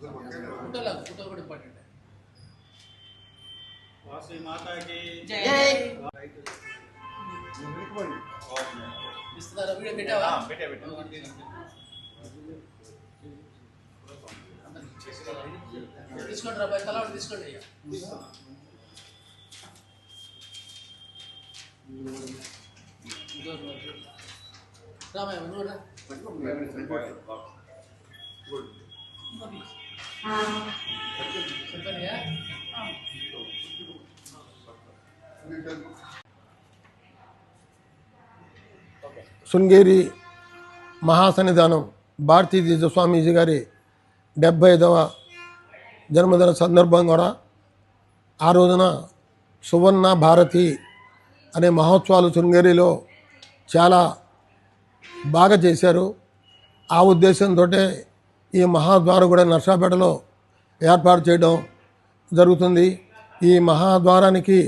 ఫోటోలో ఫోటో కూడా ఇంపార్టెంట్. వాసవి మాతాకి జై. ఇస్తున్నారా వీడియో పెట్టావా? పెట్టే పెట్టే. తీసుకోండి తలా తీసుకోండి అయ్యా రామయ్య నువ్వు రా. శృంగేరి మహాసన్నిధానం భారతీ తీర్థ స్వామీజీ గారి డెబ్భై ఐదవ జన్మదిన సందర్భం కూడా ఆ రోజున సువర్ణ భారతి అనే మహోత్సవాలు శృంగేరిలో చాలా బాగా చేశారు. ఆ ఉద్దేశంతో ఈ మహాద్వారం కూడా నర్సాపేటలో ఏర్పాటు చేయడం జరుగుతుంది. ఈ మహాద్వారానికి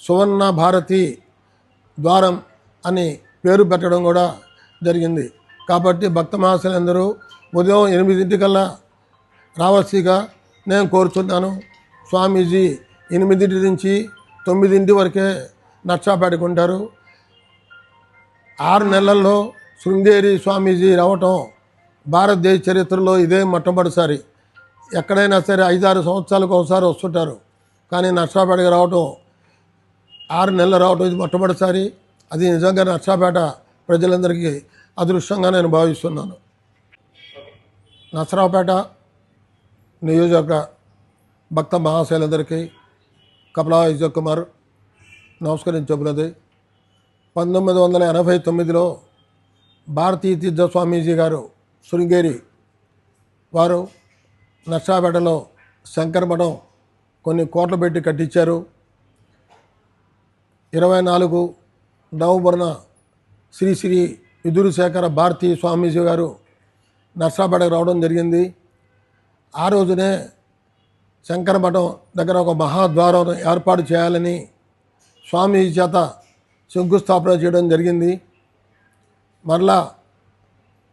సువర్ణ భారతి ద్వారం అని పేరు పెట్టడం కూడా జరిగింది. కాబట్టి భక్త మహాశయులందరూ ఉదయం ఎనిమిదింటికల్లా రావాల్సిగా నేను కోరుతున్నాను స్వామీజీ ఎనిమిదింటి నుంచి తొమ్మిదింటి వరకే నక్షాపేటకు ఉంటారు. ఆరు నెలల్లో శృంగేరి స్వామీజీ రావటం భారతదేశ చరిత్రలో ఇదే మొట్టమొదటిసారి. ఎక్కడైనా సరే ఐదారు సంవత్సరాలకు ఒకసారి వస్తుంటారు. కానీ నర్సాపేటకి రావటం ఆరు నెలలు రావటం ఇది మొట్టమొదటిసారి. అది నిజంగా నర్సాపేట ప్రజలందరికీ అదృష్టంగా నేను భావిస్తున్నాను. నర్సరావుపేట నియోజక భక్త మహాశైలందరికీ కపిలా విజయ్ కుమార్ నమస్కరించబులది పంతొమ్మిది వందల ఎనభై తొమ్మిదిలో భారతీయ తీర్థ స్వామీజీ గారు శృంగేరి వారు నర్సాపేటలో శంకర మఠం కొన్ని కోట్లు పెట్టి కట్టించారు. ఇరవై నాలుగు నవంబర్న శ్రీ శ్రీ విదురుశేఖర భారతీ స్వామీజీ గారు నర్సాపేటకు రావడం జరిగింది. ఆ రోజునే శంకర మఠం దగ్గర ఒక మహాద్వారం ఏర్పాటు చేయాలని స్వామీజీ చేత శంకుస్థాపన చేయడం జరిగింది. మరలా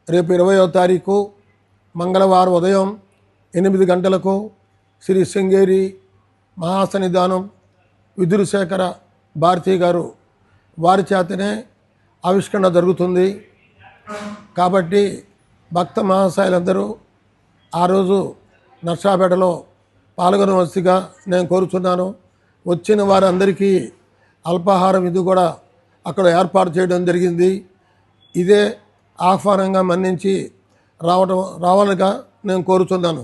రేపు ఇరవయో తారీఖు మంగళవారం ఉదయం ఎనిమిది గంటలకు శ్రీ శృంగేరి మహాసన్నిధానం విదురుశేఖర భారతి గారు వారి చేతనే ఆవిష్కరణ జరుగుతుంది. కాబట్టి భక్త మహాశయులందరూ ఆ రోజు నర్సాపేటలో పాల్గొనవలసిగా నేను కోరుతున్నాను వచ్చిన వారందరికీ అల్పాహారం ఇది కూడా అక్కడ ఏర్పాటు చేయడం జరిగింది. ఇదే ఆహ్వానంగా మన్నించి రావడం రావాలిగా నేను కోరుతున్నాను